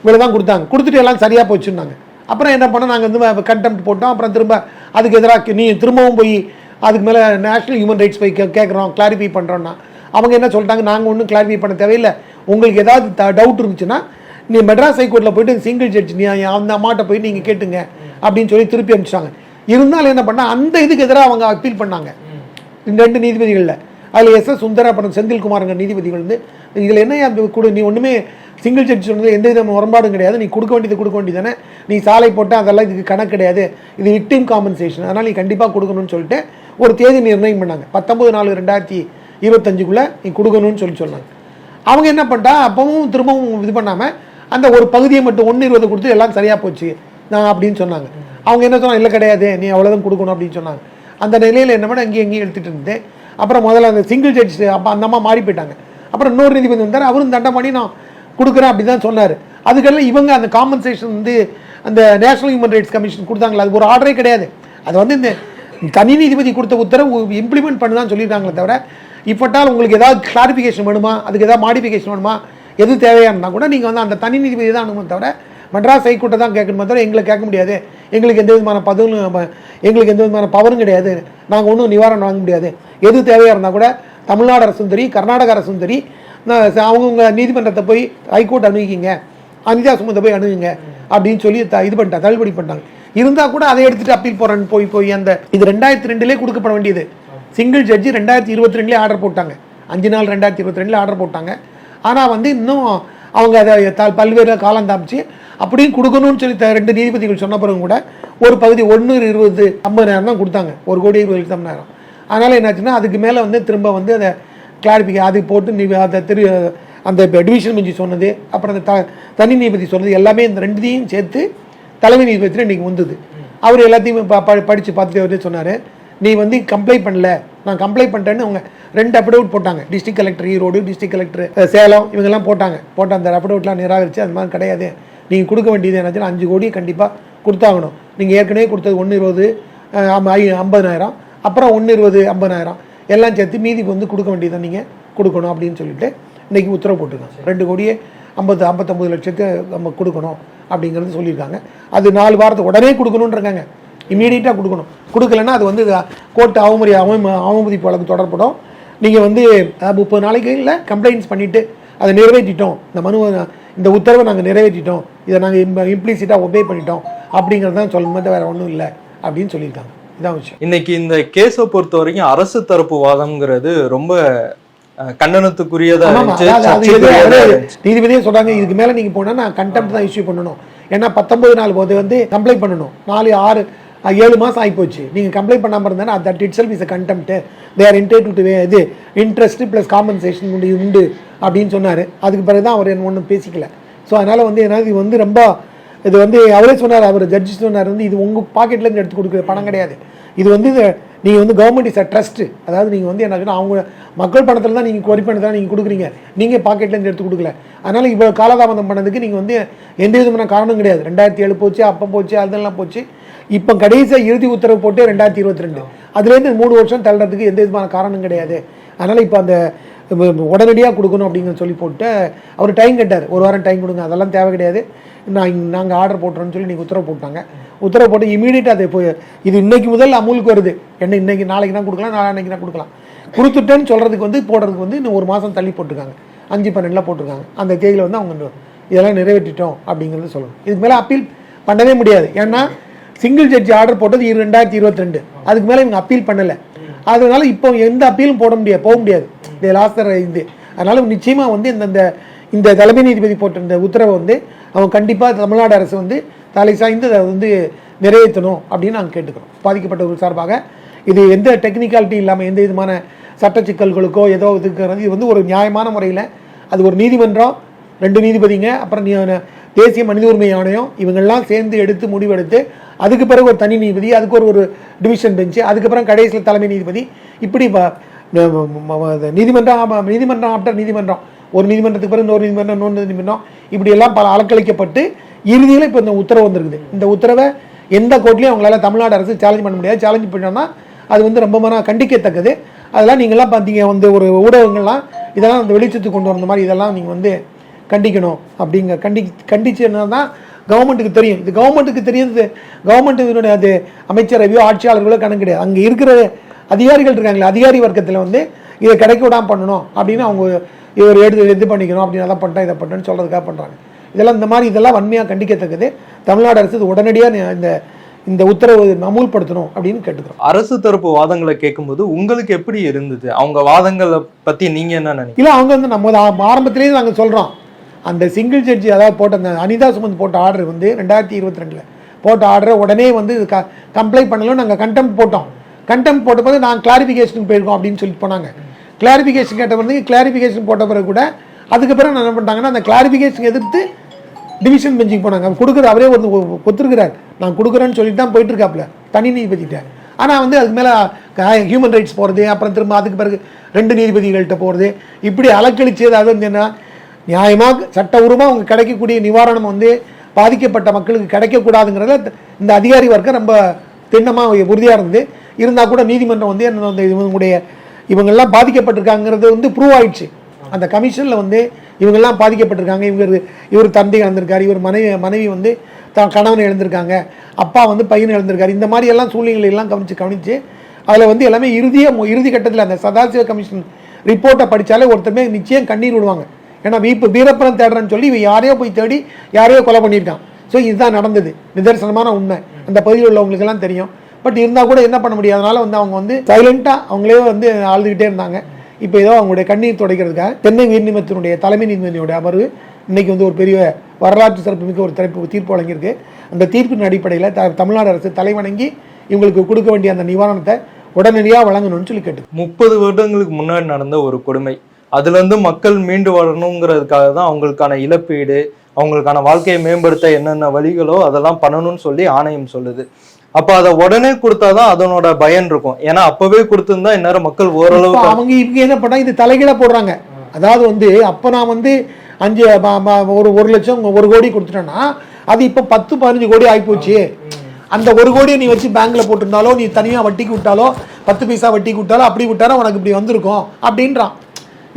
இவ்வளோ தான் கொடுத்தாங்க. கொடுத்துட்டு எல்லாம் சரியாக போச்சுன்னாங்க. அப்புறம் என்ன பண்ணோம் நாங்கள் வந்து கண்டெம்ட் போட்டோம். அப்புறம் திரும்ப அதுக்கு எதிராக நீ திரும்பவும் போய் அதுக்கு மேலே நேஷனல் ஹியூமன் ரைட்ஸ் போய் கே- கேட்குறோம் கிளாரிஃபை பண்ணுறோன்னா அவங்க என்ன சொல்லிட்டாங்க நாங்கள் ஒன்றும் கிளாரிஃபை பண்ண தேவையில்லை. உங்களுக்கு ஏதாவது டவுட் இருந்துச்சுன்னா நீ மெட்ராஸ் ஹைகோர்ட்டில் போயிட்டு சிங்கிள் ஜட்ஜ் நீ அந்த அம்மாட்ட போய் நீங்கள் கேட்டுங்க அப்படின்னு சொல்லி திருப்பி அனுப்பிச்சிட்டாங்க. இருந்தாலும் என்ன பண்ணா அந்த இதுக்கு எதிராக அவங்க அப்பீல் பண்ணாங்க. இந்த ரெண்டு நீதிபதிகளில். அதில் எஸ் எஸ் சுந்தர அப்புறம் செந்தில்குமார்ங்க நீதிபதிகள் வந்து இதில் என்ன கொடு நீ ஒன்றுமே சிங்கிள் ஜட்ஜ் சொன்னது எந்த வித முரண்பாடும் கிடையாது. நீ கொடுக்க வேண்டியது கொடுக்க வேண்டியதானே நீ சாலை போட்டால் அதெல்லாம் இதுக்கு கணக்கு கிடையாது. இது விக்டிம் காம்பன்சேஷன் அதனால் நீ கண்டிப்பாக கொடுக்கணும்னு சொல்லிட்டு ஒரு தேதி நிர்ணயம் பண்ணாங்க. பத்தொம்பது நாலு ரெண்டாயிரத்தி இருபத்தஞ்சுக்குள்ளே நீ கொடுக்கணும்னு சொல்லி சொன்னாங்க. அவங்க என்ன பண்ணிட்டா அப்பவும் திரும்பவும் இது பண்ணாமல் அந்த ஒரு பகுதியை மட்டும் ஒன்று இருபது கொடுத்து எல்லாம் சரியாக போச்சு. நான் அப்படின்னு சொன்னாங்க. அவங்க என்ன சொன்னாங்க? இல்லை கிடையாது. நீ அவ்வளோதான் கொடுக்கணும் அப்படின்னு சொன்னாங்க. அந்த நிலையில் என்ன பண்ண அங்கேயும் எங்கேயும் எடுத்துகிட்டு இருந்தேன் அப்புறம் முதல்ல அந்த சிங்கிள் ஜட்ஜ் அப்போ அந்த அம்மா மாறி போயிட்டாங்க. அப்புறம் இன்னொரு நீதிபதி வந்தார். அவரும் தண்டை பண்ணி நான் கொடுக்குறேன் அப்படி தான் சொன்னார் அதுக்கெல்லாம் இவங்க அந்த காம்பன்சேஷன் வந்து அந்த நேஷனல் ஹியூமன் ரைட்ஸ் கமிஷன் கொடுத்தாங்களா அது ஒரு ஆர்டரே கிடையாது. அது வந்து இந்த தனி நீதிபதி கொடுத்த உத்தரவு இம்ப்ளிமெண்ட் பண்ணு தான் சொல்லியிருக்காங்களே தவிர இப்பட்டால் உங்களுக்கு ஏதாவது கிளாரிஃபிகேஷன் வேணுமா? அதுக்கு ஏதாவது மாடிஃபிகேஷன் வேணுமா? எது தேவையானா கூட நீங்கள் வந்து அந்த தனி நீதிபதி தான் அனுமதி தவிர மெட்ராஸ் ஹைகோர்ட்டை தான் கேட்கணுமே தவிர எங்களை கேட்க முடியாது. எங்களுக்கு எந்த விதமான பதவும் எங்களுக்கு எந்த விதமான பவரும் கிடையாது. நாங்கள் ஒன்றும் நிவாரணம் வாங்க முடியாது. எது தேவையாக இருந்தால் கூட தமிழ்நாடு அரசும் சரி கர்நாடக அரசும் சரி அவங்கவுங்க நீதிமன்றத்தை போய் ஹைகோர்ட் அணுகிக்கிங்க. அனிதா சுமத்தை போய் அணுகுங்க. அப்படின்னு சொல்லி த- இது பண்ணிட்டாங்க தள்ளுபடி பண்ணிட்டாங்க. இருந்தால் கூட அதை எடுத்துகிட்டு அப்பீல் போகிறேன்னு போய் போய் அந்த இது ரெண்டாயிரத்தி ரெண்டுலேயே கொடுக்கப்பட வேண்டியது. சிங்கிள் ஜட்ஜி ரெண்டாயிரத்தி இருபத்தி ரெண்டுலேயே ஆர்டர் போட்டாங்க. அஞ்சு நாள் ரெண்டாயிரத்தி இருபத்தி ரெண்டில் ஆர்டர் போட்டாங்க. ஆனால் வந்து இன்னும் அவங்க அதை த- பல்வேறு காலம் தாமிச்சு அப்படியும் கொடுக்கணும்னு சொல்லி த- ரெண்டு நீதிபதிகள் சொன்ன பிறகு கூட ஒரு பகுதி ஒன்று இருபது ஐம்பது நேரம் தான் கொடுத்தாங்க. ஒரு கோடி இருபது லட்சம் நேரம். அதனால் என்னாச்சுன்னா அதுக்கு மேலே வந்து திரும்ப வந்து அதை கிளாரிஃபிகே அது போட்டு நீ அதை திரு அந்த டிவிஷன் பெஞ்சு சொன்னது அப்புறம் அந்த த தனி நீதிபதி சொன்னது எல்லாமே இந்த ரெண்டுத்தையும் சேர்த்து தலைமை நீதிபதியில் இன்றைக்கி வந்தது அவர் எல்லாத்தையும் ப- ப- படித்து பார்த்துட்டு அவரே சொன்னார் நீ வந்து கம்ப்ளைண்ட் பண்ணல. நான் கம்ப்ளைண்ட் பண்ணிட்டேன்னு அவங்க ரெண்டு அப்டவுட் போட்டாங்க. District collector Erode district collector Salem இவங்கெல்லாம் போட்டாங்க. போட்ட அந்த அப்டவுட்லாம் நிராகரித்து அது மாதிரி கிடையாது. நீங்கள் கொடுக்க வேண்டியது என்னாச்சுன்னா அஞ்சு கோடியை கண்டிப்பாக கொடுத்தாகணும். நீங்கள் ஏற்கனவே கொடுத்தது ஒன்று இருபது ஐ- ஐம்பதாயிரம். அப்புறம் ஒன்று இருபது ஐம்பதாயிரம். எல்லாம் சேர்த்து மீதிக்கு வந்து கொடுக்க வேண்டியதை நீங்கள் கொடுக்கணும் அப்படின்னு சொல்லிட்டு இன்னைக்கு உத்தரவு போட்டிருக்காங்க. ரெண்டு கோடியே ஐம்பது ஐம்பத்தொம்பது லட்சத்தை நம்ம கொடுக்கணும் அப்படிங்கிறது சொல்லியிருக்காங்க. அது நாலு வாரத்துக்கு உடனே கொடுக்கணுன்றாங்க இமீடியட்டாக கொடுக்கணும். கொடுக்கலன்னா அது வந்து கோர்ட்டு அவமதி அவம அவமதிப்பு வழக்கு தொடர்படும். நீங்கள் வந்து முப்பது நாளைக்கு இல்லை கம்ப்ளைண்ட்ஸ் பண்ணிவிட்டு அதை நிறைவேற்றிட்டோம். இந்த மனுவை இந்த உத்தரவை நாங்கள் நிறைவேற்றிட்டோம். இதை நாங்கள் இம்ப்ளீசிட்டாக ஒபே பண்ணிட்டோம். அப்படிங்கிறது தான் சொல்லணுமே வேறு ஒன்றும் இல்லை அப்படின்னு சொல்லியிருக்காங்க. இதான் விஷயம். இன்னைக்கு இந்த கேஸை பொறுத்த வரைக்கும் அரசு தரப்பு வாதம்ங்கிறது ரொம்ப கண்டனத்துக்குரியதா. நீதிபதியே சொல்றாங்க இதுக்கு மேல நீங்க போனா நான் கண்டெம்ட் தான் இஷ்யூ பண்ணணும். ஏன்னா பத்தொன்பது நாள் போது வந்து கம்ப்ளைண்ட் பண்ணணும். நாலு ஆறு ஏழு மாசம் ஆயிப்போச்சு. நீங்க கம்ப்ளைண்ட் பண்ணாம இருந்தா that itself is condemned they are entitled to இது இன்ட்ரெஸ்ட் ப்ளஸ் காம்பன்சேஷன் உண்டு உண்டு அப்படின்னு சொன்னாரு. அதுக்கு பிறகு தான் அவர் என்ன ஒன்றும் பேசிக்கல. ஸோ அதனால வந்து என்ன இது வந்து ரொம்ப இது வந்து அவரே சொன்னார் அவர் ஜட்ஜி சொன்னார் வந்து இது உங்கள் பாக்கெட்லேருந்து எடுத்து கொடுக்குற பணம் கிடையாது. இது வந்து நீங்கள் வந்து கவர்மெண்ட் இஸ் அ ட்ரஸ்ட்டு அதாவது நீங்கள் வந்து என்ன அவங்க மக்கள் பணத்தில் தான் நீங்கள் கொரி பணத்தை தான் நீங்கள் கொடுக்குறீங்க. நீங்கள் பாக்கெட்லேருந்து எடுத்து கொடுக்கல. அதனால் இவ்வளோ காலதாமதம் பண்ணதுக்கு நீங்கள் வந்து எந்த விதமான காரணம் கிடையாது. ரெண்டாயிரத்தி ஏழு போச்சு அப்போ போச்சு அதெல்லாம் போச்சு. இப்போ கடைசியாக இறுதி உத்தரவு போட்டு ரெண்டாயிரத்தி இருபத்தி ரெண்டு அதுலேருந்து மூணு வருஷம் தள்ளுறதுக்கு எந்த விதமான காரணம் கிடையாது. அதனால் இப்போ அந்த உடனடியாக கொடுக்கணும் அப்படிங்கிற சொல்லி போட்டு அவர் டைம் கேட்டார். ஒரு வாரம் டைம் கொடுங்க அதெல்லாம் தேவை கிடையாது. நான் நாங்கள் ஆர்டர் போட்டுறோன்னு சொல்லி நீங்கள் உத்தரவு போட்டாங்க. உத்தரவு போட்டு இமீடியட்டாக அதை போய் இது இன்னைக்கு முதல் அமுலுக்கு வருது. என்ன இன்னைக்கு நாளைக்கு தான் கொடுக்கலாம் நாளைக்கு தான் கொடுக்கலாம். கொடுத்துட்டேன்னு சொல்கிறதுக்கு வந்து போடுறதுக்கு வந்து இன்னும் ஒரு மாதம் தள்ளி போட்டிருக்காங்க. அஞ்சு பன்னெண்டில் போட்டிருக்காங்க. அந்த தேதியில் வந்து அவங்க இதெல்லாம் நிறைவேற்றிட்டோம் அப்படிங்கிறது சொல்லணும். இதுக்கு மேலே அப்பீல் பண்ணவே முடியாது. ஏன்னா சிங்கிள் ஜட்ஜி ஆர்டர் போட்டது இரு- ரெண்டாயிரத்தி இருபத்தி ரெண்டு. அதுக்கு மேலே இவங்க அப்பீல் பண்ணலை. அதனால இப்போ எந்த அப்பீலும் போட முடியாது போக முடியாது. இந்த லாஸ்டர் இது. அதனால நிச்சயமாக வந்து இந்த இந்த தலைமை நீதிபதி போட்டிருந்த உத்தரவை வந்து அவங்க கண்டிப்பாக தமிழ்நாடு அரசு வந்து தலை சாய்ந்து அதை வந்து நிறைவேற்றணும் அப்படின்னு நாங்கள் கேட்டுக்கிறோம். பாதிக்கப்பட்டவர்கள் சார்பாக இது எந்த டெக்னிக்காலிட்டி இல்லாமல் எந்த விதமான சட்ட சிக்கல்களுக்கோ ஏதோ இதுக்கிறது இது வந்து ஒரு நியாயமான முறையில் அது ஒரு நீதிமன்றம் ரெண்டு நீதிபதிங்க அப்புறம் நீ- தேசிய மனித உரிமை ஆணையம் இவங்கெல்லாம் சேர்ந்து எடுத்து முடிவெடுத்து அதுக்கு பிறகு ஒரு தனி நீதிபதி அதுக்கு ஒரு ஒரு டிவிஷன் பெஞ்சு அதுக்கப்புறம் கடைசியில் தலைமை நீதிபதி இப்படி நீதிமன்றம் நீதிமன்றம் ஆஃப்டர் நீதிமன்றம் ஒரு நீதிமன்றத்துக்கு பிறகு இன்னொரு நீதிமன்றம் இன்னொரு நீதிமன்றம். இப்படி எல்லாம் பல அலக்களிக்கப்பட்டு இறுதியில் இப்போ இந்த உத்தரவு வந்திருக்குது. இந்த உத்தரவை எந்த கோர்ட்லேயும் அவங்களால தமிழ்நாடு அரசு சேலஞ்ச் பண்ண முடியாது. சேலஞ்ச் பண்ணோம்னா அது வந்து ரொம்ப மன கண்டிக்கத்தக்கது. அதெல்லாம் நீங்களாம் பார்த்தீங்க வந்து ஒரு ஊடகங்கள்லாம் இதெல்லாம் அந்த வெளிச்சத்துக்கு கொண்டு வந்த மாதிரி இதெல்லாம் நீங்கள் வந்து கண்டிக்கணும். அப்படிங்க கண்டி கண்டிச்சுன்னா தான் கவர்மெண்ட்டுக்கு தெரியும். இது கவர்மெண்ட்டுக்கு தெரியுது. கவர்மெண்ட்டு அது அமைச்சரவையோ ஆட்சியாளர்களோ கணக்கு கிடையாது அங்கே இருக்கிற அதிகாரிகள் இருக்காங்களே அதிகாரி வர்க்கத்தில் வந்து இதை கிடைக்க விடாம பண்ணணும் அப்படின்னு அவங்க இவர் எடுத்து இது பண்ணிக்கணும் அப்படின்னு அதை பண்ணிட்டேன் இதை பண்ணிட்டேன்னு சொல்கிறதுக்காக பண்ணுறாங்க இதெல்லாம் இந்த மாதிரி இதெல்லாம் வன்மையாக கண்டிக்கத்தக்கது. தமிழ்நாடு அரசு உடனடியாக இந்த இந்த உத்தரவு அமுல்படுத்தணும் அப்படின்னு கேட்டுக்கிறோம். அரசு தரப்பு வாதங்களை கேட்கும்போது உங்களுக்கு எப்படி இருந்தது? அவங்க வாதங்களை பத்தி நீங்க என்ன நினைக்கிறீங்க? இல்லை அவங்க வந்து நம்ம ஆரம்பத்திலேயே நாங்கள் சொல்கிறோம் அந்த சிங்கிள் ஜட்ஜி அதாவது போட்ட அந்த அனிதா சுமந்த் போட்ட ஆர்டர் வந்து ரெண்டாயிரத்தி இருபத்தி ரெண்டில் போட்ட ஆர்டரை உடனே வந்து க கம்ப்ளைண்ட் பண்ணலும் நாங்கள் கண்டெம்ட் போட்டோம். கண்டெம்ட் போட்ட போது நாங்கள் கிளாரிஃபிகேஷன் போயிருக்கோம் அப்படின்னு சொல்லிட்டு போனாங்க. கிளாரிஃபிகேஷன் கேட்ட பிறகு கிளாரிஃபிகேஷன் போட்ட பிறகு கூட அதுக்கு பிறகு என்ன பண்ணிட்டாங்கன்னா அந்த கிளாரிஃபிகேஷன் எதிர்த்து டிவிஷன் பெஞ்சுக்கு போனாங்க. அவர் கொடுக்குற அவரே ஒரு ஒ- ஒத்துருக்கிறார். நான் கொடுக்குறேன்னு சொல்லிட்டு தான் போயிட்டுருக்காப்புல. தனி நீதிபதிகிட்ட. ஆனால் வந்து அதுக்கு மேலே ஹியூமன் ரைட்ஸ் போகிறது அப்புறம் திரும்ப அதுக்கு பிறகு ரெண்டு நீதிபதிகள்கிட்ட போகிறது இப்படி அலக்கழிச்சு ஏதாவது வந்து என்ன நியாயமாக சட்டபூர்வமாக அவங்க கிடைக்கக்கூடிய நிவாரணம் வந்து பாதிக்கப்பட்ட மக்களுக்கு கிடைக்கக்கூடாதுங்கிறத இந்த அதிகாரி வர்க்கம் ரொம்ப திண்ணமாக உறுதியாக இருந்தது. இருந்தால் கூட நீதிமன்றம் வந்து என்னுடைய வந்து இவங்கெல்லாம் பாதிக்கப்பட்டிருக்காங்கிறது வந்து ப்ரூவ் ஆயிடுச்சு. அந்த கமிஷனில் வந்து இவங்கெல்லாம் பாதிக்கப்பட்டிருக்காங்க. இவர் இவர் தந்தை இழந்திருக்காரு. இவர் மனைவி மனைவி வந்து தான் கணவன் இழந்திருக்காங்க. அப்பா வந்து பையன் இழந்திருக்காரு. இந்த மாதிரி எல்லாம் சூழ்நிலை எல்லாம் கவனித்து கவனித்து அதில் வந்து எல்லாமே இறுதியாக இறுதி கட்டத்தில் அந்த சதாசிவ கமிஷன் ரிப்போர்ட்டை படித்தாலே ஒருத்தருமே நிச்சயம் கண்ணீர் விடுவாங்க. ஏன்னா இப்போ வீரப்பனம் தேடுறேன்னு சொல்லி இவன் யாரையோ போய் தேடி யாரையோ கொலை பண்ணியிருக்கான். ஸோ இதுதான் நடந்தது. நிதர்சனமான உண்மை. அந்த பகுதியில் உள்ளவங்களுக்கெல்லாம் தெரியும். பட் இருந்தால் கூட என்ன பண்ண முடியாதனால வந்து அவங்க வந்து சைலண்ட்டாக அவங்களே வந்து ஆழ்ந்துக்கிட்டே இருந்தாங்க. இப்போ ஏதோ அவங்களுடைய கண்ணீர் துடைக்கிறதுக்காக சென்னை உயர்நீதிமன்றத்தினுடைய தலைமை நீதிபதியோட அமர்வு இன்றைக்கி வந்து ஒரு பெரிய வரலாற்று சிறப்புமிக்க ஒரு தலைப்பு தீர்ப்பு வழங்கியிருக்கு. அந்த தீர்ப்பின் அடிப்படையில் த தமிழ்நாடு அரசு தலைவணங்கி இவங்களுக்கு கொடுக்க வேண்டிய அந்த நிவாரணத்தை உடனடியாக வழங்கணும்னு சொல்லி கேட்டு முப்பது வருடங்களுக்கு முன்னாடி நடந்த ஒரு கொடுமை. அதுலேருந்து மக்கள் மீண்டு வரணுங்கிறதுக்காக தான் அவங்களுக்கான இழப்பீடு அவங்களுக்கான வாழ்க்கையை மேம்படுத்த என்னென்ன வழிகளோ அதெல்லாம் பண்ணணும்னு சொல்லி ஆணையம் சொல்லுது. அப்ப அதை உடனே கொடுத்தாதான் அதனோட பயன் இருக்கும். ஏன்னா அப்பவே கொடுத்திருந்தா இந்நேரம் மக்கள் ஓரளவுக்கு அவங்க இவங்க என்ன பண்ணாங்க இது தலைகீழ போடுறாங்க. அதாவது வந்து அப்போ நான் வந்து அஞ்சு ஒரு ஒரு லட்சம் ஒரு கோடி கொடுத்துட்டேன்னா அது இப்போ பத்து பதினஞ்சு கோடி ஆகிப்போச்சு அந்த ஒரு கோடியை நீ வச்சு பேங்க்ல போட்டிருந்தாலோ நீ தனியாக வட்டிக்கு விட்டாலோ பத்து பைசா வட்டிக்கு விட்டாலோ அப்படி விட்டாலும் உனக்கு இப்படி வந்திருக்கும் அப்படின்றான்.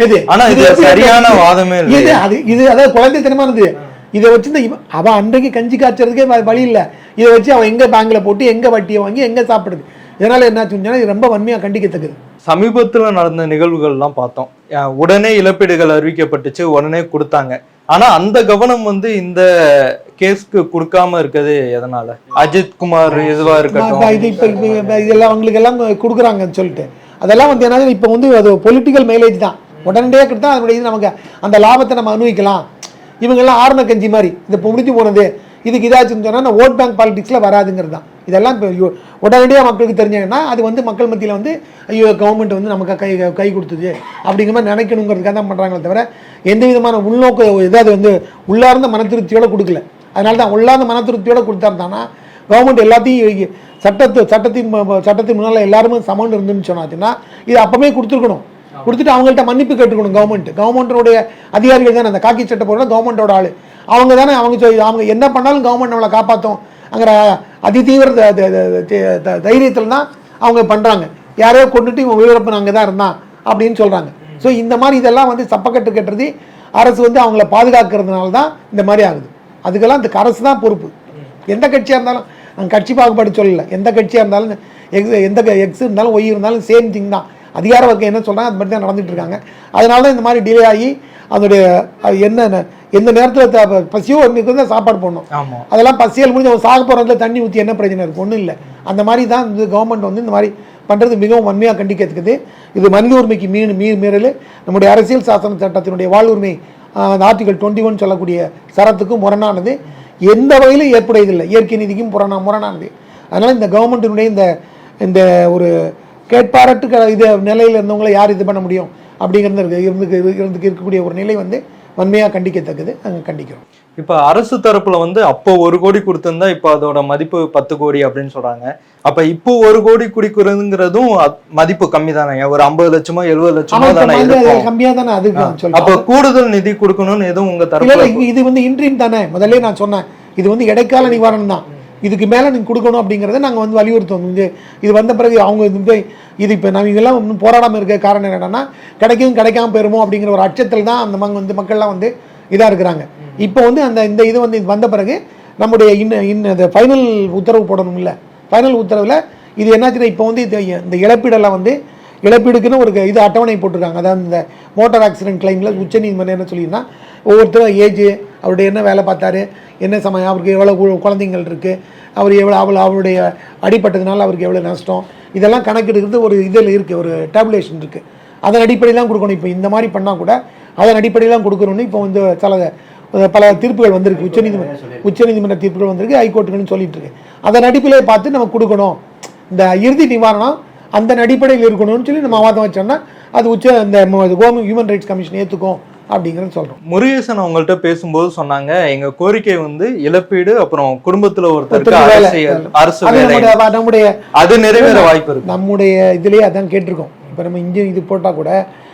எது ஆனா இது சரியான? வாதமே இல்லை. இது அது இது அதாவது குழந்தைத்தனமா இருந்தது இதை வச்சு இந்த அவன் அன்றைக்கு கஞ்சி காய்ச்சறதுக்கே வழி இல்லை. இதை வச்சு அவன் எங்க பேங்க்ல போட்டு எங்க வட்டியை வாங்கி எங்க சாப்பிடுது? இதனால என்னாச்சுன்னா இது ரொம்ப வன்மையா கண்டிக்கத்தக்கது. சமீபத்துல நடந்த நிகழ்வுகள்லாம் பார்த்தோம். உடனே இழப்பீடுகள் அறிவிக்கப்பட்டுச்சு உடனே கொடுத்தாங்க. ஆனா அந்த கவனம் வந்து இந்த கேஸ்க்கு கொடுக்காம இருக்குது எதனால? அஜித் குமார் இதுவா இப்ப இருக்கட்டும் இது இப்போ இதெல்லாம் அவங்களுக்கு எல்லாம் கொடுக்குறாங்கன்னு சொல்லிட்டு. அதெல்லாம் வந்து என்ன இப்போ வந்து அது பொலிட்டிக்கல் மைலேஜ் தான். உடனடியாக கொடுத்தா அதனுடைய இது நமக்கு அந்த லாபத்தை நம்ம அனுபவிக்கலாம். இவங்கெல்லாம் ஆரண கஞ்சி மாதிரி. இந்த இப்போ முடிஞ்சு போனது. இதுக்கு இதாச்சுன்னு சொன்னால் ஓட் பேங்க் பாலிடிக்ஸில் வராதுங்கிறது தான். இதெல்லாம் இப்போ உடனடியாக மக்களுக்கு தெரிஞ்சாங்கன்னா அது வந்து மக்கள் மத்தியில் வந்து ஐயோ கவர்மெண்ட் வந்து நமக்கு கை கை கொடுத்தது அப்படிங்கிற மாதிரி நினைக்கணுங்கிறதுக்காக தான் பண்ணுறாங்களே தவிர எந்த விதமான உள்நோக்க ஏதாவது வந்து உள்ளார்ந்த மன திருப்தியோடு கொடுக்கல. அதனால தான் உள்ளார்ந்த மன திருப்தியோட கொடுத்தாருந்தானா கவர்மெண்ட் எல்லாத்தையும் சட்டத்து சட்டத்தின் சட்டத்தின் முன்னால் எல்லாருமே சமன் இருந்துன்னு சொன்னாச்சுன்னா இது அப்போவே கொடுத்துருக்கணும். கொடுத்துட்டு அவங்கள்ட்ட மன்னிப்பு கேட்டுக்கணும் கவர்மெண்ட் கவர்மெண்ட்டோடைய அதிகாரிகள் தானே அந்த காக்கி சட்டை போடுற கவர்மெண்ட்டோட ஆளு. அவங்க தானே அவங்க சொல்லி- அவங்க என்ன பண்ணாலும் கவர்மெண்ட் நம்மளை காப்பாற்றும் அங்கிற அதிதீவிர த- தைரியத்தில் தான் அவங்க பண்ணுறாங்க யாரையோ கொண்டுட்டு இவன் உயிரிழப்பு அங்கே தான் இருந்தான் அப்படின்னு சொல்கிறாங்க ஸோ இந்த மாதிரி இதெல்லாம் வந்து சப்பக்கட்டு கட்டுறது அரசு வந்து அவங்கள பாதுகாக்கிறதுனால தான் இந்த மாதிரி ஆகுது. அதுக்கெல்லாம் இந்த அரசு தான் பொறுப்பு. எந்த கட்சியாக இருந்தாலும் நாங்கள் கட்சி பாகுபாடு சொல்லலை. எந்த கட்சியாக இருந்தாலும் எக்ஸ் எந்த எக்ஸ் இருந்தாலும் ஒய் இருந்தாலும் சேம் திங் தான். அதிகார வர்க்கம் என்ன சொல்கிறாங்க அது மட்டும் தான் நடந்துட்டு இருக்காங்க. அதனால தான் இந்த மாதிரி டிலே ஆகி அதனுடைய அது என்ன எந்த நேரத்தில் பசியோ இன்னைக்கு வந்து சாப்பாடு போடணும். அதெல்லாம் பசியல் முடிஞ்சு அவன் சாக போகிறதுல தண்ணி ஊற்றி என்ன பிரச்சனை இருக்கு? ஒன்றும் இல்லை. அந்த மாதிரி தான் இந்த கவர்மெண்ட் வந்து இந்த மாதிரி பண்ணுறது மிகவும் வன்மையாக கண்டிக்கிறதுக்குது இது மனித உரிமைக்கு மீ மீ மீறல். நம்முடைய அரசியல் சாசன சட்டத்தினுடைய வாழ்வுரிமை ஆர்டிகல் டுவெண்ட்டி ஒன் சொல்லக்கூடிய சரத்துக்கும் முரணானது. எந்த வகையிலும் ஏற்புடையதில்லை. இயற்கை நீதிக்கும் புறணா முரணானது. அதனால் இந்த கவர்மெண்ட்டினுடைய இந்த இந்த ஒரு கேட்பாரட்டு இது நிலையில் இருந்தவங்களை யார் இது பண்ண முடியும்? அப்படிங்கிறது இருந்து இருந்து இருக்கக்கூடிய ஒரு நிலை வந்து வன்மையாக கண்டிக்கத்தக்கது. நாங்கள் கண்டிக்கிறோம். இப்ப அரசு தரப்புல வந்து அப்போ ஒரு கோடி கொடுத்திருந்தா இப்ப அதோட மதிப்பு பத்து கோடி அப்படின்னு சொல்றாங்க. அப்ப இப்போ ஒரு கோடி குடிக்கிறதுங்கிறதும் மதிப்பு கம்மி தானே? ஒரு ஐம்பது லட்சமோ எழுபது லட்சமோ தானே கம்மியாக தானே அது அப்ப கூடுதல் நிதி கொடுக்கணும்னு எதுவும் உங்க இல்ல, இது வந்து இன்ட்ரீம் தானே? முதல்ல நான் சொன்னேன். இது வந்து இடைக்கால நிவாரணம் தான். இதுக்கு மேலே நீங்கள் கொடுக்கணும் அப்படிங்கிறத நாங்கள் வந்து வலியுறுத்துவோம். இது இது வந்த பிறகு அவங்க இது இது இப்போ நாங்கள் இதெல்லாம் இன்னும் போராடாமல் இருக்க காரணம் என்னென்னா கிடைக்கும் கிடைக்காம போயிருமோ அப்படிங்கிற ஒரு அச்சத்தில் தான் அந்த மங்க வந்து மக்கள்லாம் வந்து இதாக இருக்கிறாங்க. இப்போ வந்து அந்த இந்த இது வந்து இது வந்த பிறகு நம்முடைய இன்னும் இன்னும் இந்த ஃபைனல் உத்தரவு போடணும் இல்லை ஃபைனல் உத்தரவில் இது என்னாச்சுன்னா இப்போ வந்து இது இந்த இழப்பீடெல்லாம் வந்து இழப்பீடுக்குன்னு ஒரு இது அட்டவணை போட்டிருக்காங்க. அதாவது இந்த மோட்டார் ஆக்சிடென்ட் கிளைமில் உச்சநீதிமன்றம் என்ன சொல்லியிருந்தால் ஒவ்வொருத்தரும் ஏஜ் அவருடைய என்ன வேலை பார்த்தாரு? என்ன சமயம்? அவருக்கு எவ்வளோ குழந்தைங்கள் இருக்குது அவர் எவ்வளோ அவள் அவருடைய அடிப்பட்டதுனால அவருக்கு எவ்வளோ நஷ்டம்? இதெல்லாம் கணக்கெடுக்கிறது ஒரு இதில் இருக்குது ஒரு டேபுலேஷன் இருக்குது அதன் அடிப்படையில் கொடுக்கணும். இப்போ இந்த மாதிரி பண்ணால் கூட அதன் அடிப்படையில் கொடுக்கணும்னு இப்போ வந்து சில பல தீர்ப்புகள் வந்திருக்கு. உச்சநீதிமன்ற உச்சநீதிமன்ற தீர்ப்புகள் வந்திருக்கு ஹைகோர்ட்டுன்னு சொல்லிட்டு இருக்கு. அதன் அடிப்படையை பார்த்து நம்ம கொடுக்கணும். இந்த இறுதி நிவாரணம் அந்த அடிப்படையில் இருக்கணும்னு சொல்லி நம்ம வாதம் வச்சோம்னா அது உச்ச இந்த ஹியூமன் ரைட்ஸ் கமிஷன் ஏற்றுக்கும் அப்படிங்கிறது சொல்கிறோம் முருகேசன் அவங்கள்ட்ட பேசும்போது சொன்னாங்க எங்க கோரிக்கை வந்து இழப்பீடு அப்புறம் குடும்பத்துல. அரசியல் அரசு நம்முடைய நம்முடைய அது நிறைவேற வாய்ப்பு இருக்கு. நம்முடைய இதுலேயே அதான் கேட்டிருக்கோம். இப்போ நம்ம இங்கே இது போட்டால் கூட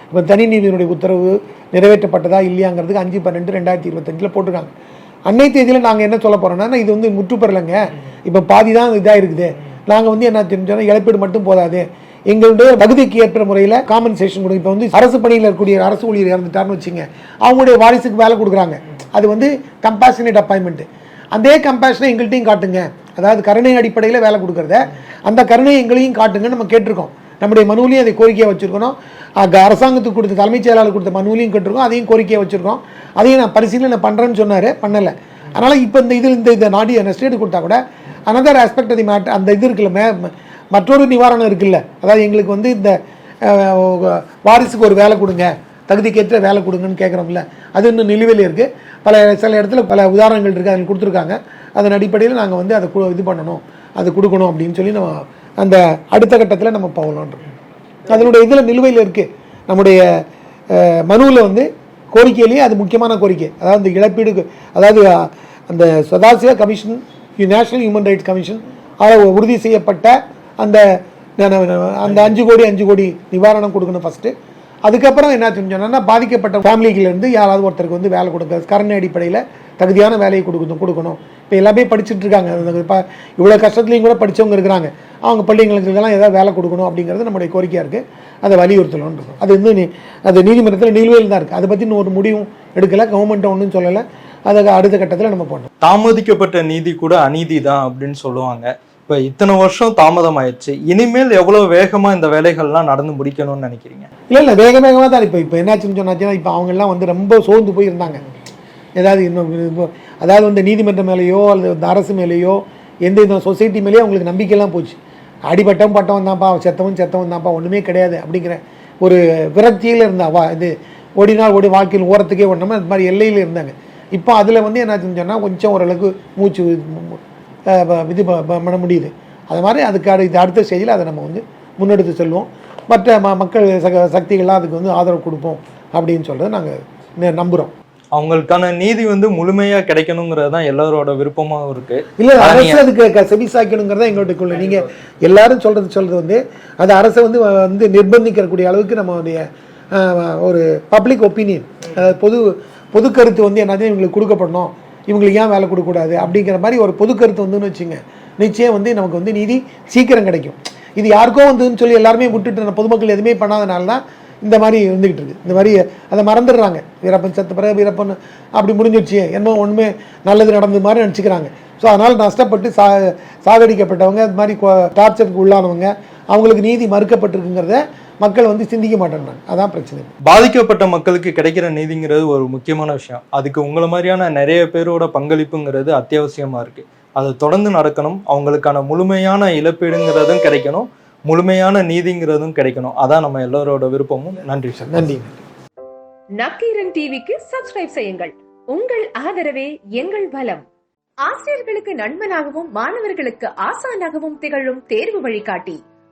இப்போ தனி நீதியினுடைய உத்தரவு நிறைவேற்றப்பட்டதா இல்லையாங்கிறதுக்கு அஞ்சு பன்னெண்டு ரெண்டாயிரத்தி இருபத்தஞ்சில் போட்டிருக்காங்க. அன்னை தேதியில் நாங்கள் என்ன சொல்ல போகிறோம்னா இது வந்து முற்றுப்பெறலைங்க. இப்போ பாதி தான் இதாக இருக்குது நாங்கள் வந்து என்ன தெரிஞ்சோன்னா இழப்பீடு மட்டும் போதாது. எங்களுடைய பகுதிக்கு ஏற்ற முறையில் காம்பன்சேஷன் கொடுக்கும் இப்போ வந்து அரசு பணியில் இருக்கக்கூடிய அரசு ஊழியர் இறந்துட்டார்னு வச்சுங்க அவங்களுடைய வாரிசுக்கு வேலை கொடுக்குறாங்க. அது வந்து கம்பேஷனேட் அப்பாயின்மெண்ட் அதே கம்பேஷனை எங்கள்கிட்டையும் காட்டுங்க. அதாவது கருணை அடிப்படையில் வேலை கொடுக்குறத அந்த கருணை எங்களையும் காட்டுங்கன்னு நம்ம கேட்டிருக்கோம். நம்முடைய மனுவிலையும் அதை கோரிக்கையாக வச்சுருக்கணும். அரசாங்கத்துக்கு கொடுத்த தலைமைச் செயலாளர் கொடுத்த மனுவிலையும் கேட்டிருக்கோம். அதையும் கோரிக்கையாக வச்சுருக்கோம். அதையும் நான் பரிசீலனை பண்ணுறேன்னு சொன்னார். பண்ணலை. அதனால் இப்போ இந்த இதில் இந்த இந்த நாடி ஸ்டேட் கொடுத்தா கூட அனதர் ஆஸ்பெக்ட் அது மேட் அந்த இது இருக்குல்ல மே மற்றொரு நிவாரணம் இருக்குல்ல. அதாவது எங்களுக்கு வந்து இந்த வாரிசுக்கு ஒரு வேலை கொடுங்க. தகுதிக்கேற்ற வேலை கொடுங்கன்னு கேட்குறோம்ல அது இன்னும் நிலுவையில் இருக்குது பல சில இடத்துல பல உதாரணங்கள் இருக்குது அதில் கொடுத்துருக்காங்க. அதன் அடிப்படையில் நாங்கள் வந்து அதை இது பண்ணணும். அது கொடுக்கணும் அப்படின்னு சொல்லி நம்ம அந்த அடுத்த கட்டத்தில் நம்ம போகலான்றோம் அதனுடைய இதில் நிலுவையில் இருக்குது நம்முடைய மனுவில் வந்து கோரிக்கையிலேயே அது முக்கியமான கோரிக்கை. அதாவது இந்த இழப்பீடு அதாவது அந்த Sadashiva commission National Human Rights Commission அதில் உறுதி செய்யப்பட்ட அந்த அந்த அஞ்சு கோடி அஞ்சு கோடி நிவாரணம் கொடுக்கணும் ஃபஸ்ட்டு அதுக்கப்புறம் என்ன சொன்னோம்னா பாதிக்கப்பட்ட ஃபேமிலிகிலேருந்து யாராவது ஒருத்தருக்கு வந்து வேலை கொடுக்க கருணை அடிப்படையில் தகுதியான வேலையை கொடுக்கணும் கொடுக்கணும். இப்போ எல்லாமே படிச்சுட்டு இருக்காங்க. இப்போ இவ்வளோ கஷ்டத்துலையும் கூட படித்தவங்க இருக்கிறாங்க. அவங்க பிள்ளைங்களுக்கெல்லாம் ஏதாவது வேலை கொடுக்கணும் அப்படிங்கிறது நம்முடைய கோரிக்கையாக இருக்குது அதை வலியுறுத்தணும்னு இருக்கும் அது வந்து நீ அது நீதிமன்றத்தில் நிலுவையில் தான் இருக்குது அதை பற்றி இன்னும் ஒரு முடிவும் எடுக்கலை. கவர்மெண்ட்டை ஒன்றும் சொல்லலை. அதை அடுத்த கட்டத்தில் நம்ம பண்ணோம் தாமதிக்கப்பட்ட நீதி கூட அநீதி தான் அப்படின்னு சொல்லுவாங்க. இப்போ இத்தனை வருஷம் தாமதம் ஆயிடுச்சு இனிமேல் எவ்வளவு வேகமா இந்த வேலைகள்லாம் நடந்து முடிக்கணும்னு நினைக்கிறீங்க? இல்லை இல்லை வேக வேகமாக தான் இப்போ இப்போ என்னாச்சுன்னு சொன்னாச்சுன்னா இப்போ அவங்கெல்லாம் வந்து ரொம்ப சோர்ந்து போயிருந்தாங்க. ஏதாவது இன்னும் அதாவது வந்து நீதிமன்றம் மேலேயோ அல்லது இந்த அரசு மேலேயோ எந்த இந்த சொசைட்டி மேலேயோ அவங்களுக்கு நம்பிக்கையெல்லாம் போச்சு. அடிபட்டம் பட்டவன் தான்ப்பா செத்தவன் செத்தவன் தான்ப்பா ஒன்றுமே கிடையாது அப்படிங்கிற ஒரு விரக்தியில் இருந்தா வா இது ஓடினால் ஓடி வாழ்க்கையில் ஓரத்துக்கே ஓடினோமா அது மாதிரி எல்லையில் இருந்தாங்க. இப்போ அதில் வந்து என்னாச்சுன்னு சொன்னால் கொஞ்சம் ஓரளவுக்கு மூச்சு இது பண்ண முடியுது. அது மாதிரி அதுக்கு இது அடுத்த ஸ்டேஜில் அதை நம்ம வந்து முன்னெடுத்து செல்வோம். மற்ற ம மக்கள் சக சக்திகள்லாம் அதுக்கு வந்து ஆதரவு கொடுப்போம் அப்படின்னு சொல்கிறத நாங்கள் நம்புகிறோம் அவங்களுக்கான நீதி வந்து முழுமையா கிடைக்கணுங்கிறது தான் எல்லாரோட விருப்பமாவும் இருக்கு. இல்லை அரசு அதுக்கு க- செவிசாய்க்கணுங்கிறதா எங்களுடைய கொள்கை. நீங்கள் எல்லாரும் சொல்கிறது சொல்கிறது வந்து அது அரசை வந்து வந்து நிர்பந்திக்கக்கூடிய அளவுக்கு நம்மளுடைய ஒரு பப்ளிக் ஒப்பீனியன் பொது பொது கருத்து வந்து என்னது இவங்களுக்கு கொடுக்கப்படணும். இவங்களுக்கு ஏன் வேலை கொடுக்கக்கூடாது? அப்படிங்கிற மாதிரி ஒரு பொது கருத்து வந்துன்னு வச்சுங்க. நிச்சயம் வந்து நமக்கு வந்து நீதி சீக்கிரம் கிடைக்கும். இது யாருக்கோ வந்துன்னு சொல்லி எல்லாருமே விட்டுட்டு பொதுமக்கள் எதுவுமே பண்ணாதனால தான் இந்த மாதிரி இருந்துகிட்டு இருக்கு. இந்த மாதிரி அதை மறந்துடுறாங்க. வீரப்பன் செத்த பிறகு வீரப்பன் அப்படி முடிஞ்சிடுச்சு என்னமோ ஒன்றுமே நல்லது நடந்தது மாதிரி நினச்சிக்கிறாங்க. ஸோ அதனால் நஷ்டப்பட்டு சா சாகடிக்கப்பட்டவங்க அது மாதிரி டார்ச்சருக்கு உள்ளானவங்க அவங்களுக்கு நீதி மறுக்கப்பட்டிருக்குங்கிறத மக்கள் வந்து சிந்திக்க மாட்டேன்றாங்க. அதான் பிரச்சனை. பாதிக்கப்பட்ட மக்களுக்கு கிடைக்கிற நீதிங்கிறது ஒரு முக்கியமான விஷயம். அதுக்கு உங்களை மாதிரியான நிறைய பேரோட பங்களிப்புங்கிறது அத்தியாவசியமா இருக்கு. அது தொடர்ந்து நடக்கணும். அவங்களுக்கான முழுமையான இழப்பீடுங்கிறதும் கிடைக்கணும். முழுமையான நீதிங்கிறதும் கிடைக்கணும். அதான் நம்ம எல்லாரோட விருப்பமும். நன்றி சார். நன்றி. நக்கீரன் டிவிக்கு சப்ஸ்கிரைப் செய்யுங்கள். உங்கள் ஆதரவே எங்கள் பலம். ஆசிரியர்களுக்கு நண்பனாகவும் மாணவர்களுக்கு ஆசானாகவும் திகழும் தேர்வு வழிகாட்டி.